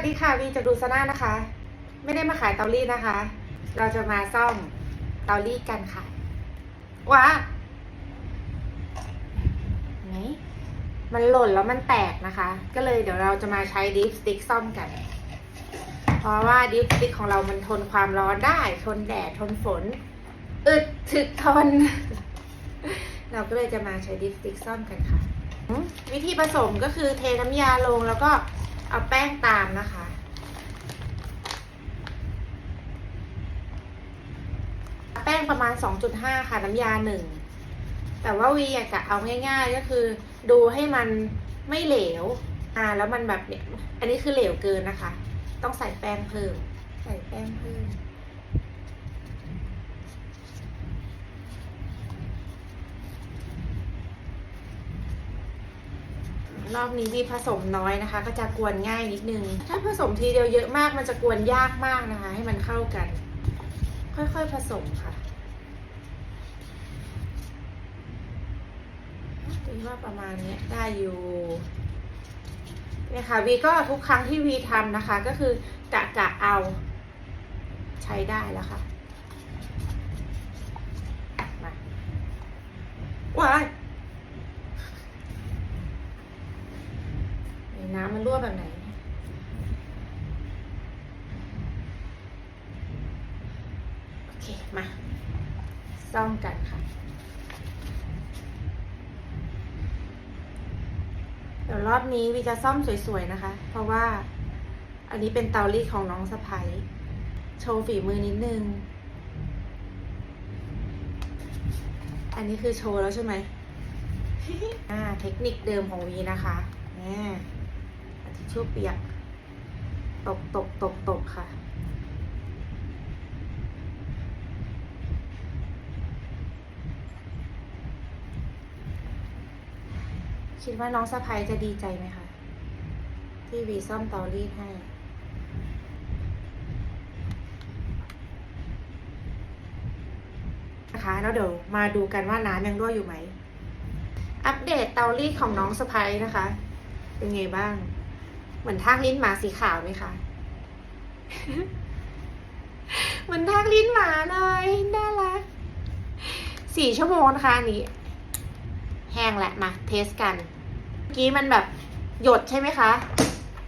วัสดีค่ะวีจากดูซาน่านะคะ ไม่ได้มาขายเตารีดนะคะ เราจะมาซ่อมเตารีดกันค่ะว้าไหนมันหล่นแล้วมันแตกนะคะ ก็เลยเดี๋ยวเราจะมาใช้ดิฟสติกซ่อมกัน เพราะว่าดิฟสติกของเรามันทนความร้อนได้ ทนแดดทนฝน อึดถึกทน เราก็เลยจะมาใช้ดิฟสติกซ่อมกันค่ะ วิธีผสมก็คือเทน้ำยาลงแล้วก็ เอาแป้งตามนะคะ แป้งประมาณ 2.5 ค่ะ น้ำยาหนึ่ง แต่ว่าวีอยากจะเอาง่าย ๆ ก็คือ ดูให้มันไม่เหลว อ่า แล้วมันแบบเนี่ย อันนี้คือเหลวเกินนะคะ ต้องใส่แป้งเพิ่ม ใส่แป้งเพิ่ม รอบนี้วีผสมน้อยนะคะ ก็จะกวนง่ายนิดนึง ถ้าผสมทีเดียวเยอะมากมันจะกวนยากมากนะคะ ให้มันเข้ากัน ค่อยๆผสมค่ะคิดว่าประมาณเนี้ยได้อยู่เนี่ยค่ะวีก็ทุกครั้งที่วีทำนะคะ ก็คือกะกะเอาใช้ได้แล้วค่ะมาว้าย น้ำมันรั่วแบบไหน โอเค มา ซ่อมกันค่ะ เดี๋ยวรอบนี้วีจะซ่อมสวยๆนะคะ เพราะว่าอันนี้เป็นเตารีดของน้องสะพ้ยโชว์ฝีมือนิดนึง อันนี้คือโชว์แล้วใช่ไหมอ่า เทคนิคเดิมของวีนะคะแน่ทิชชู่เปียก ตกตกตกตกค่ะ คิดว่าน้องสะพ้ยจะดีใจไหมคะ ที่วีซ่อมเตารีดให้ นะคะแล้วเดี๋ยวมาดูกันว่าน้ำยังรั่วอยู่ไหม อัปเดตเตารีดของน้องสะพ้ยนะคะ เป็นไงบ้าง เหมือนทากลิ้นหมาสีขาวไหมคะเหมือนทากลิ้นหมาเลยน่ารักสี่ชั่วโมงนะคะนี้ ห้งแหละมาเทสกันเมื่อกี้มันแบบหยดใช่ไหมคะ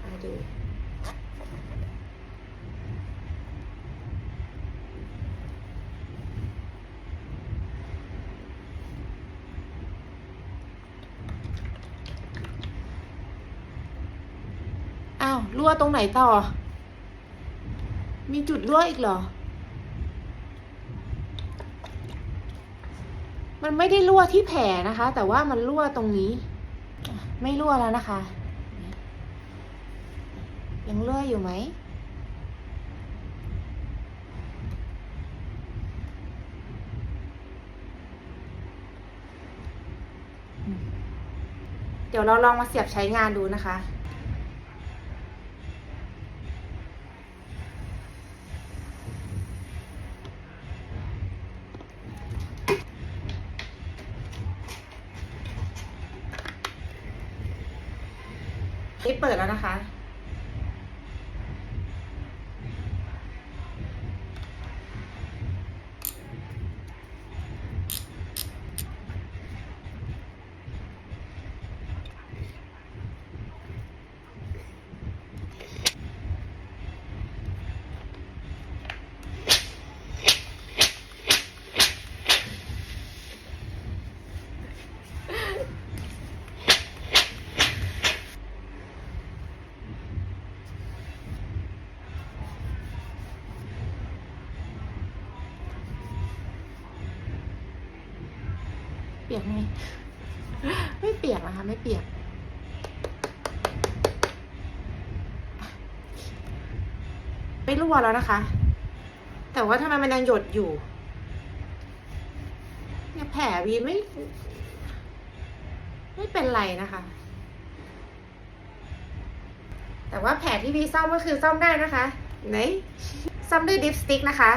มาดูอ้าวรั่วตรงไหนต่อ มีจุดรั่วอีกเหรอ มันไม่ได้รั่วที่แผลนะคะ แต่ว่ามันรั่วตรงนี้ ไม่รั่วแล้วนะคะ ยังรั่วอยู่ไหมเดี๋ยวเราลองมาเสียบใช้งานดูนะคะ นี่เปิดแล้วนะคะ ปียกไหมไม่เปียกนะคะ ไม่เปียก ไม่รั่วแล้วนะคะ แต่ว่าทำไมมันยังหยดอยู่เนี่ยแผลวีไม่ ไม่เป็นไรนะคะ แต่ว่าแผลที่วีซ่อมก็คือซ่อมได้นะคะ ไหนซ่อมด้วยดิปสติกนะคะ